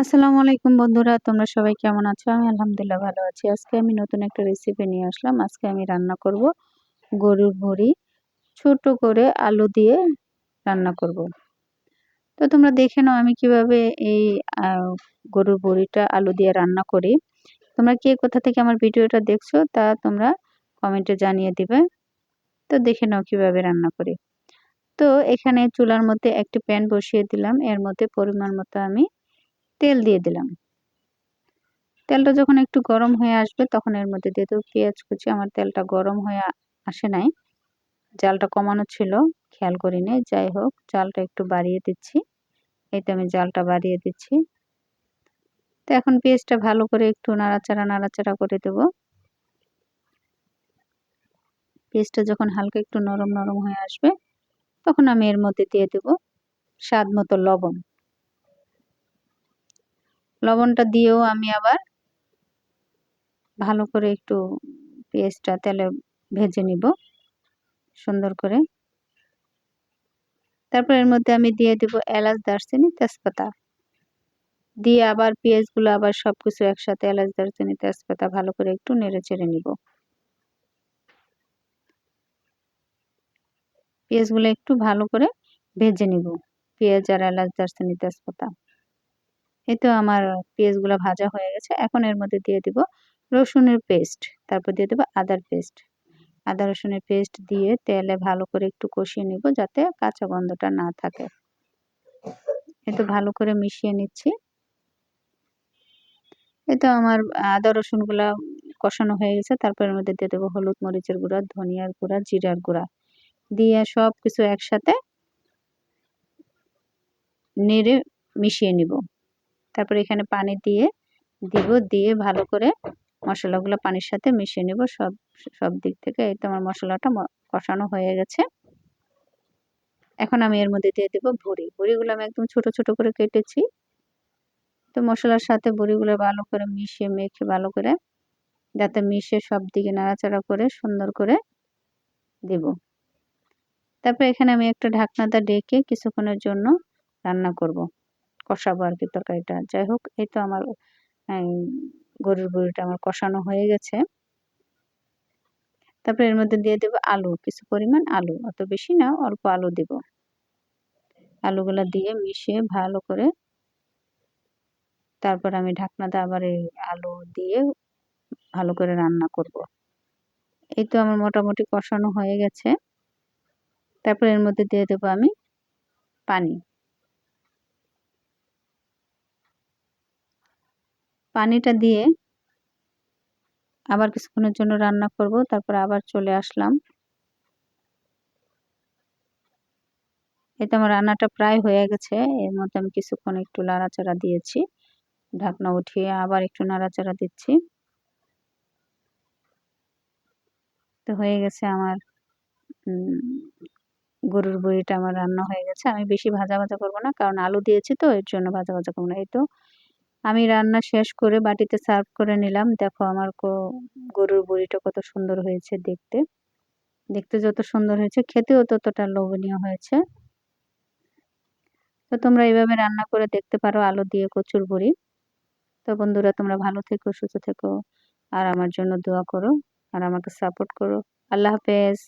আসসালামু আলাইকুম বন্ধুরা, তোমরা সবাই কেমন আছো? আমি আলহামদুলিল্লাহ ভালো আছি। আজকে আমি নতুন একটা রেসিপি নিয়ে আসলাম। আজকে আমি রান্না করব গরুর ভুড়ি ছোট করে আলু দিয়ে রান্না করব। তো তোমরা দেখে নাও আমি কীভাবে এই গরুর ভুড়িটা আলু দিয়ে রান্না করি। তোমরা কে কোথা থেকে আমার ভিডিওটা দেখছ তা তোমরা কমেন্টে জানিয়ে দিবে। তো দেখে নাও কীভাবে রান্না করি। তো এখানে চুলার মধ্যে একটি প্যান বসিয়ে দিলাম। এর মধ্যে পরিমাণ মতো আমি তেল দিয়ে দিলাম। তেলটা যখন একটু গরম হয়ে আসবে, তখন এর মধ্যে দিয়ে দেবো পেঁয়াজ কুচি। আমার তেলটা গরম হয়ে আসে নাই। জালটা কমানো ছিল, খেয়াল করিনি। যাই হোক, জালটা একটু বাড়িয়ে দিচ্ছি। এই তো আমি জালটা বাড়িয়ে দিচ্ছি। তো এখন পেঁয়াজটা ভালো করে একটু নাড়াচাড়া নাড়াচাড়া করে দেব। পেঁয়াজটা যখন হালকা একটু নরম নরম হয়ে আসবে, তখন আমি এর মধ্যে দিয়ে দেব স্বাদ মতো লবণ। লবণটা দিয়েও আমি আবার ভালো করে একটু পেঁয়াজটা তেলে ভেজে নিব, সুন্দর করে। তারপর এর মধ্যে আমি দিয়ে দিব এলাচ, দারচিনি, তেজপাতা। দিয়ে আবার পেঁয়াজগুলো আবার সব কিছু একসাথে এলাচ, দারচিনি, তেজপাতা ভালো করে একটু নেড়ে চেড়ে নিব। পেঁয়াজগুলো একটু ভালো করে ভেজে নিব, পেঁয়াজ আর এলাচ, দারচিনি, তেজপাতা। তো আমার পেঁয়াজগুলো ভাজা হয়ে গেছে। এখন এর মধ্যে দিয়ে দিব রসুনের পেস্ট, তারপর দিয়ে দেবো আদার পেস্ট। আদা রসুনের পেস্ট দিয়ে তেলে ভালো করে একটু কষিয়ে নিব যাতে কাঁচা গন্ধটা না থাকে। এতো ভালো করে মিশিয়ে নিচ্ছি। এতো আমার আদা রসুনগুলা কষানো হয়ে গেছে। তারপর এর মধ্যে দিয়ে দেবো হলুদ মরিচের গুঁড়া, ধনিয়ার গুঁড়া, জিরার গুঁড়া। দিয়ে সব কিছু একসাথে নেড়ে মিশিয়ে নিব। তারপর এখানে পানি দিয়ে দিব, দিয়ে ভালো করে মশলাগুলো পানির সাথে মিশিয়ে নেব। সব সব দিক থেকে এই তো আমার মশলাটা কষানো হয়ে গেছে। এখন আমি এর মধ্যে দিয়ে দেবো ভুড়ি। ভুড়িগুলো আমি একদম ছোট ছোট করে কেটেছি। তো মশলার সাথে বড়িগুলো ভালো করে মিশিয়ে, মেখে ভালো করে যাতে মিশে সব দিকে নাড়াচাড়া করে সুন্দর করে দেব। তারপর এখানে আমি একটা ঢাকনাটা ডেকে কিছুক্ষণের জন্য রান্না করব। কষাবো আর কি তরকারিটা। যাই হোক, এই তো আমার গরুর বড়িটা আমার কষানো হয়ে গেছে। তারপরে এর মধ্যে দিয়ে দেবো আলু, কিছু পরিমাণ আলু, অত বেশি না, অল্প আলু দেব। আলুগুলা দিয়ে মিশিয়ে ভালো করে তারপর আমি ঢাকনাতে আবার এই আলু দিয়ে ভালো করে রান্না করব। এই তো আমার মোটামুটি কষানো হয়ে গেছে। তারপর এর মধ্যে দিয়ে দেবো আমি পানি। পানিটা দিয়ে আবার কিছুক্ষণের জন্য রান্না করব, তারপর আবার চলে আসলাম। এতে আমার রান্নাটা প্রায় হয়ে গেছে, এর মধ্যে আমি কিছুক্ষণ একটু নাড়াচাড়া দিয়েছি। ঢাকনা উঠিয়ে আবার একটু নাড়াচাড়া দিচ্ছি। তো হয়ে গেছে আমার গরুর বড়িটা আমার রান্না হয়ে গেছে। আমি বেশি ভাজা ভাজা করব না, কারণ আলু দিয়েছি তো, এর জন্য ভাজা ভাজা করব না। এই তো আমি রান্না শেষ করে বাটিতে সার্ভ করে নিলাম। দেখো আমার গরুর বড়িটা কত সুন্দর হয়েছে দেখতে। দেখতে যত সুন্দর হয়েছে, খেতেও ততটা লোভনীয় হয়েছে। তো তোমরা এইভাবে রান্না করে দেখতে পারো আলু দিয়ে কচুর বড়ি। তো বন্ধুরা, তোমরা ভালো থেকো, সুস্থ থেকো, আর আমার জন্য দোয়া করো, আর আমাকে সাপোর্ট করো। আল্লাহ হাফেজ।